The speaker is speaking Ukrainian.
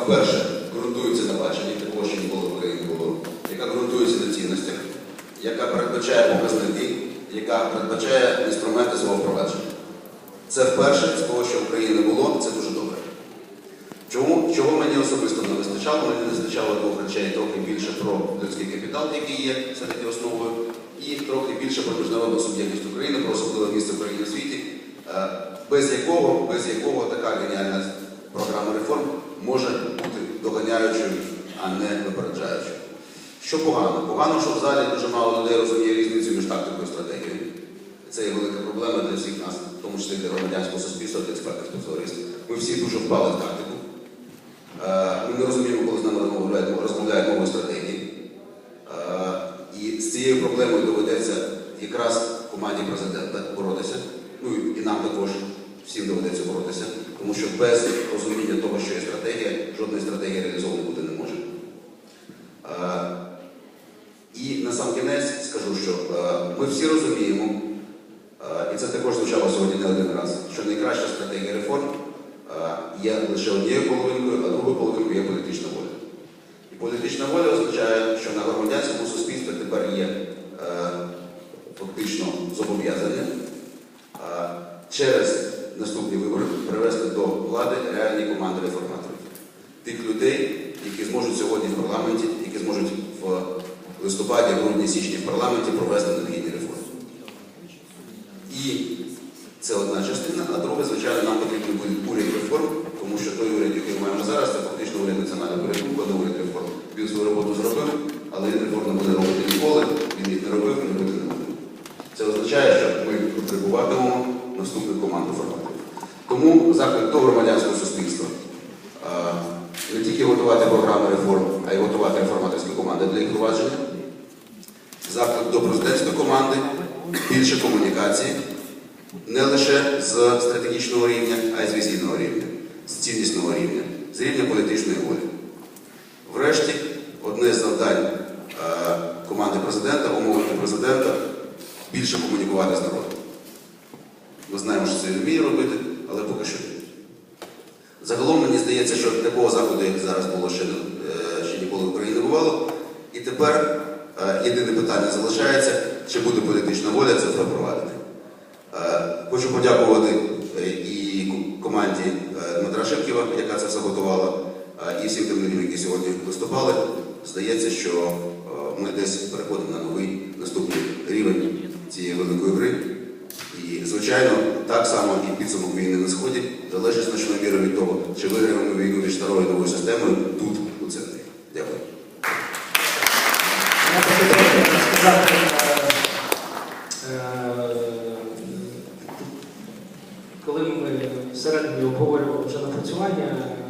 вперше ґрунтується на баченні такого, що ніколи в Україні було, яка ґрунтується на цінностях, яка передбачає показники, яка передбачає інструменти свого впровадження. Це вперше з того, що в Україні було, це дуже добре. Чому? Чого мені особисто не вистачало? Мені не вистачало двох речей трохи більше про людський капітал, який є серед основою, і трохи більше про міжнародну суб'єктність України, про особливе місце України в світі, е, без якого, без якого така геніальна програма реформ може бути доганяючою, а не випереджаючою. Що погано? Погано, що в залі дуже мало людей розуміє різницю між тактикою і стратегією. Це є велика проблема для всіх нас, в тому числі для громадянського суспільства, для експертів спеціалістів. Ми всі дуже впали в тактику. Е, Ми не розуміємо, коли з нами розмовляють, розмовляють мовою стратегії. Е, І з цією проблемою доведеться якраз команді президента боротися. Ну і нам також всім доведеться боротися, тому що без розуміння того, що є стратегія, жодної стратегії реалізовано бути не може. Е, І на сам кінець скажу, що е, ми всі розуміємо, е, і це також звучало сьогодні не один раз, що найкраща стратегія реформ є лише однією половинкою, а другою половинкою є політична воля. І політична воля означає, що на громадянському суспільстві тепер є фактично зобов'язання через наступні вибори привести до влади реальні команди реформаторів. Тих людей, які зможуть сьогодні в парламенті, які зможуть в листопаді, грудні, січні в парламенті провести необхідні реформи. І це одна частина, а друга, звичайно, нам потрібен буде уряд реформ, тому що той уряд, який ми маємо зараз, це фактично уряд національного коли уряд реформ. Він свою роботу зробив, але він реформ не буде робити ніколи, він їх не робив, не робити не буде. Це означає, що ми потребуватимемо наступну команду форматів. Тому заклик до громадянського суспільства е, не тільки готувати програми реформ, а й готувати реформаторські команди для їх впровадження. Заклик до президентської команди, більше комунікації, не лише з стратегічного рівня, а й з візійного рівня, з ціннісного рівня, з рівня політичної волі. Врешті, одне з завдань е, команди президента, умовити президента більше комунікувати з народом. Ми знаємо, що це вміє робити, але поки що ні. Загалом мені здається, що такого заходу, як зараз було ще, е, ще ніколи в Україні не бувало. І тепер е, єдине питання залишається, чи буде політична воля це запровадити. Е, Хочу подякувати і команді Дмитра Шипківа, яка це все готувала, і всім тим людям, які сьогодні виступали. Здається, що ми десь переходимо на новий наступний рівень цієї великої гри. І, звичайно, так само і підсумок війни на Сході залежить значною мірою від того, чи виграємо війну між старою новою системою тут, у центрі. Дякую. Е, е, коли ми всередині обговорювали вже напрацювання